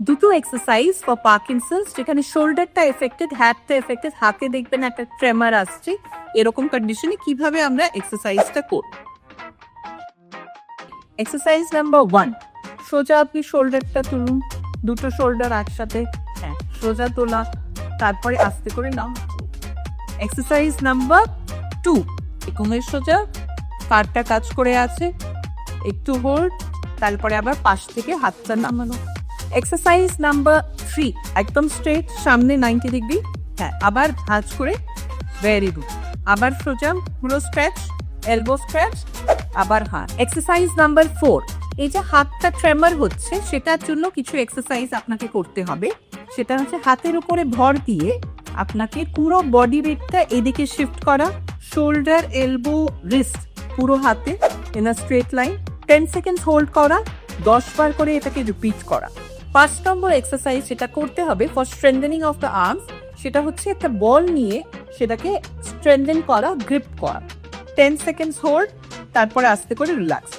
দুটো exercise for Parkinson's যেখানে শোল্ডারটা affected হ্যাটটা affected হাতে দেখবেন একটা ট্রেমার আসছে। এরকম কন্ডিশনে কীভাবে আমরা এক্সারসাইজটা করব? এক্সারসাইজ নাম্বার ওয়ান সোজা আপনি শোল্ডারটা তুলুন। দুটো শোল্ডার একসাথে হ্যাঁ সোজা তোলা, তারপরে আস্তে করে নাও এক্সারসাইজ নাম্বার টু এরকমের সোজা পারটা কাজ করে আছে, একটু হোল্ড তারপরে আবার পাশ থেকে হাতটা নামানো। এক্সারসাইজ নাম্বার থ্রি একদম স্ট্রেট সামনে নাইনটি ডিগ্রি হ্যাঁ আবার ভাঁজ করে ভেরি গুড আবার সোজা, পুরো স্ট্রেচ এলবো স্ট্রেচ আবার হাত। এক্সারসাইজ নাম্বার ফোর এই যে হাতটা ট্রেমার হচ্ছে, সেটার জন্য কিছু এক্সারসাইজ আপনাকে করতে হবে। সেটা হচ্ছে হাতের উপরে ভর দিয়ে আপনাকে পুরো বডি ওয়েটটা এদিকে শিফট করা। শোল্ডার এলবো রিস্ট পুরো হাতে in a straight line ten second hold করা, দশ বার করে এটাকে রিপিট করা। পাঁচ নম্বর এক্সারসাইজ সেটা করতে হবে for strengthening of the arms সেটা হচ্ছে একটা বল নিয়ে সেটাকে স্ট্রেন্থেন করা গ্রিপ করা। টেন সেকেন্ডস হোল্ড তারপরে আস্তে করে রিল্যাক্স